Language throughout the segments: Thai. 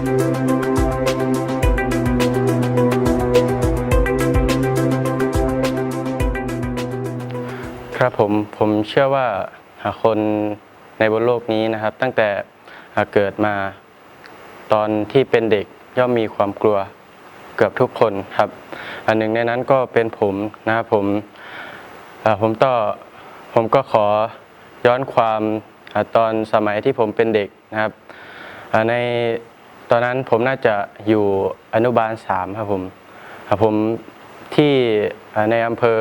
ครับผมผมเชื่อว่าคนในบนโลกนี้นะครับ ตั้งแต่เกิดมาตอนที่เป็นเด็กย่อมมีความกลัวเกือบทุกคนครับ อันหนึ่งในนั้นก็เป็นผมนะครับผมผมต่อผมก็ขอย้อนความตอนสมัยที่ผมเป็นเด็กนะครับใน ตอนนั้นผมน่าจะอยู่อนุบาลสามครับผมอ่าผมที่ในอำเภอ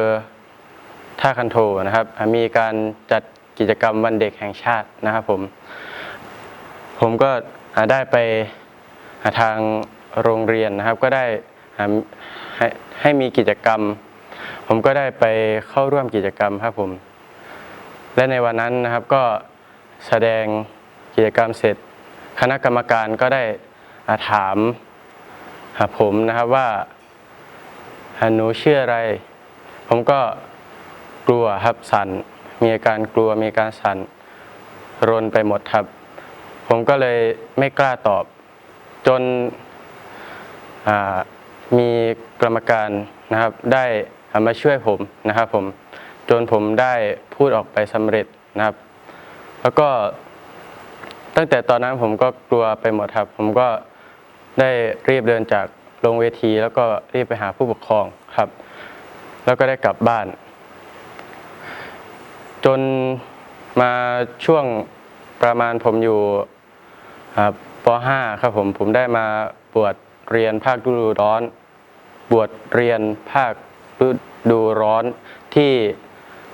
ท่าคันโทนะครับ มีการจัดกิจกรรมวันเด็กแห่งชาตินะครับผม ผมก็ได้ไปทางโรงเรียนนะครับ ก็ได้ให้ให้มีกิจกรรม ผมก็ได้ไปเข้าร่วมกิจกรรมครับผม และในวันนั้นนะครับก็แสดงกิจกรรมเสร็จ คณะกรรมการก็ได้ ถามหาผมนะครับว่าหนูชื่ออะไร ผมก็กลัวครับสั่นมีอาการกลัวมีการสั่นรนไปหมดครับ ผมก็เลยไม่กล้าตอบ จนมีกรรมการนะครับ ได้มาช่วยผมนะครับ ผมจนผมได้พูดออกไปสำเร็จนะครับ แล้วก็ตั้งแต่ตอนนั้นผมก็กลัวไปหมดครับ ผมก็ ได้รีบเดินจากลงเวที แล้วก็รีบไปหาผู้ปกครองครับ แล้วก็ได้กลับบ้าน จนมาช่วงประมาณผมอยู่ป .5 ครับผมผมได้มาบวชเรียนภาคฤดูร้อน บวชเรียนภาคฤดูร้อนที่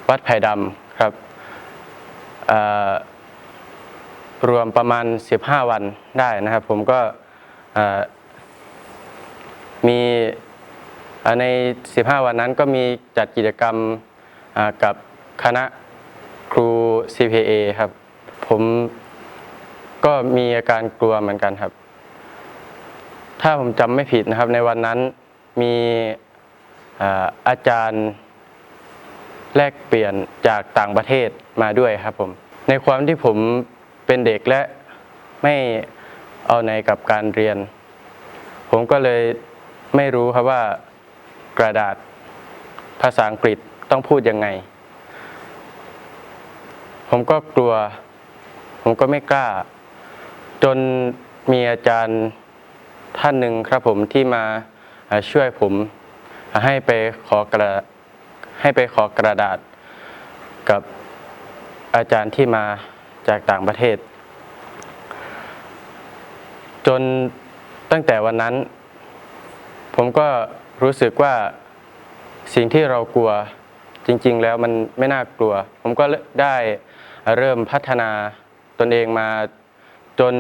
วัดไผ่ดำครับรวมประมาณ 15 วันได้นะครับ ผมก็ มีใน 15 วันนั้นก็มีจัดกิจกรรมกับคณะครู CPA ครับ ผมก็มีอาการกลัวเหมือนกันครับ ถ้าผมจำไม่ผิดนะครับ ในวันนั้นมีอาอาจารย์แลกเปลี่ยนจากต่างประเทศมาด้วยครับผม ในความที่ผมเป็นเด็กและไม่ เอาในกับการเรียน ผมก็เลยไม่รู้ครับว่ากระดาษภาษาอังกฤษต้องพูดยังไง ผมก็กลัว ผมก็ไม่กล้า จนมีอาจารย์ท่านหนึ่งครับผมที่มาช่วยผมให้ไปขอกระให้ไปขอกระดาษกับอาจารย์ที่มาจากต่างประเทศ จนตั้งแต่วันนั้น ผมก็รู้สึกว่าสิ่งที่เรากลัวจริง ๆ แล้วมันไม่น่ากลัว ผมก็ได้เริ่มพัฒนาตนเองมาจน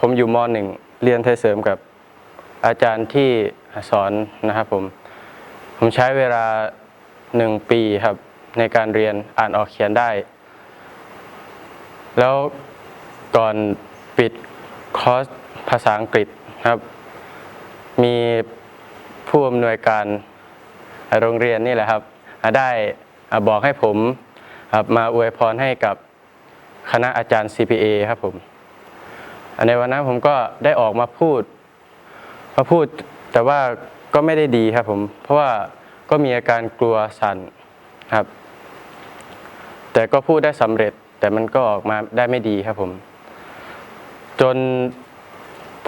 ผมอยู่มหนึ่งเรียนไทยเสริมกับอาจารย์ที่สอนนะครับผม ผมใช้เวลาหนึ่งปีครับ ในการเรียนอ่านออกเขียนได้ แล้วก่อนปิด คอร์สภาษาอังกฤษครับ มีผู้อำนวยการโรงเรียนนี่แหละครับ ได้บอกให้ผมมาอวยพรให้กับคณะอาจารย์ CPA ครับผมในวันนั้นผมก็ได้ออกมาพูด มาพูดแต่ว่าก็ไม่ได้ดีครับผม เพราะว่าก็มีอาการกลัวสั่นครับ แต่ก็พูดได้สำเร็จแต่มันก็ออกมาได้ไม่ดีครับผม จน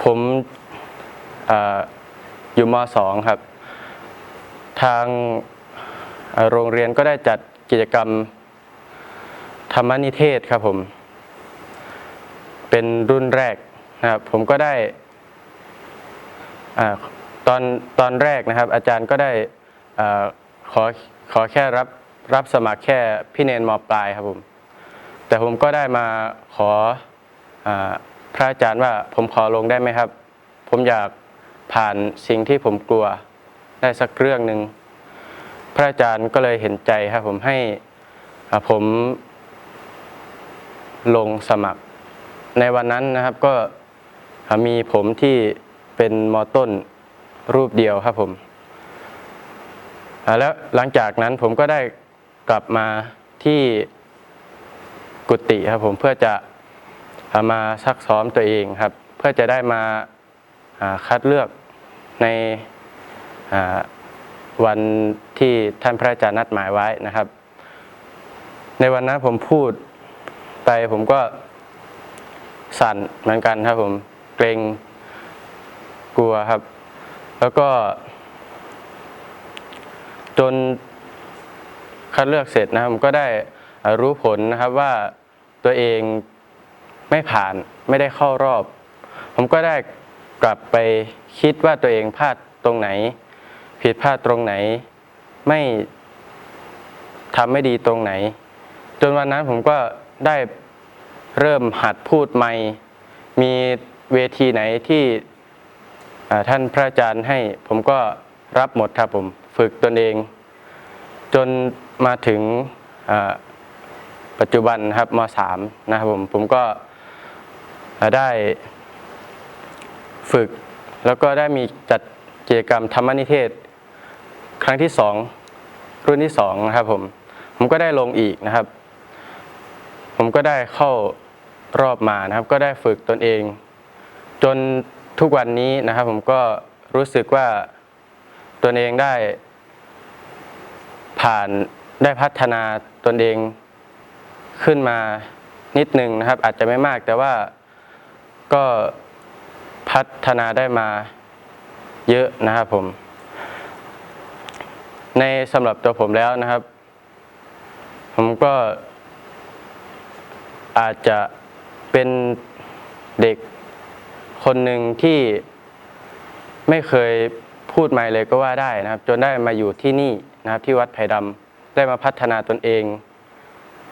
ผมออยู่มสองครับ ทางโรงเรียนก็ได้จัดกิจกรรมธรรมนิเทศครับผม เป็นรุ่นแรกนะครับ ผมก็ได้อตอนตอนแรกนะครับ อาจารย์ก็ได้อขอขอแค่รับรับสมัครแค่พี่เนนมปลายครับผม แต่ผมก็ได้มาขออา พระอาจารย์ว่าผมขอลงได้ไหมครับ ผมอยากผ่านสิ่งที่ผมกลัวได้สักเรื่องหนึ่งพระอาจารย์ก็เลยเห็นใจครับผมให้ผมลงสมัคร ในวันนั้นนะครับก็มีผมที่เป็นมอต้นรูปเดียวครับผมแล้วหลังจากนั้นผมก็ได้กลับมาที่กุฏิครับผมเพื่อจะ มาซักซ้อมตัวเองครับ เพื่อจะได้มาคัดเลือกในวันที่ท่านพระอาจารย์นัดหมายไว้นะครับ ในวันนั้นผมพูดไปผมก็สั่นเหมือนกันครับผมเกรงกลัวครับ แล้วก็ จนคัดเลือกเสร็จนะครับผมก็ได้รู้ผลนะครับว่าตัวเอง ไม่ผ่านไม่ได้เข้ารอบ ผมก็ได้กลับไปคิดว่าตัวเองพลาดตรงไหน ผิดพลาดตรงไหน ไม่ทำไม่ดีตรงไหน จนวันนั้นผมก็ได้เริ่มหัดพูดไม่ มีเวทีไหนที่ท่านพระอาจารย์ให้ผมก็รับหมดครับผมฝึกตนเอง จนมาถึงปัจจุบันครับมสามนะครับผมผมก็ ได้ฝึก แล้วก็ได้มีจัดกิจกรรมธรรมนิเทศ ครั้งที่สองรุ่นที่สองนะครับผม ผมก็ได้ลงอีกนะครับ ผมก็ได้เข้ารอบมานะครับ ก็ได้ฝึกตนเอง จนทุกวันนี้นะครับ ผมก็รู้สึกว่าตนเองได้ผ่านได้พัฒนาตนเองขึ้นมานิดนึงนะครับ อาจจะไม่มากแต่ว่า ก็พัฒนาได้มาเยอะนะครับผม ในสำหรับตัวผมแล้วนะครับ ผมก็อาจจะเป็นเด็กคนหนึ่งที่ไม่เคยพูดไม่เลยก็ว่าได้นะครับ จนได้มาอยู่ที่นี่นะครับที่วัดไผ่ดำได้มาพัฒนาตนเอง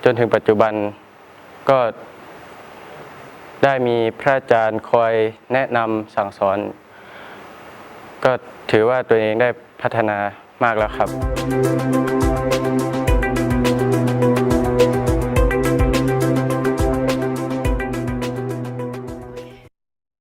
จนถึงปัจจุบันก็ ได้มีพระอาจารย์คอยแนะนำสั่งสอน ก็ถือว่าตัวเองได้พัฒนามากแล้วครับ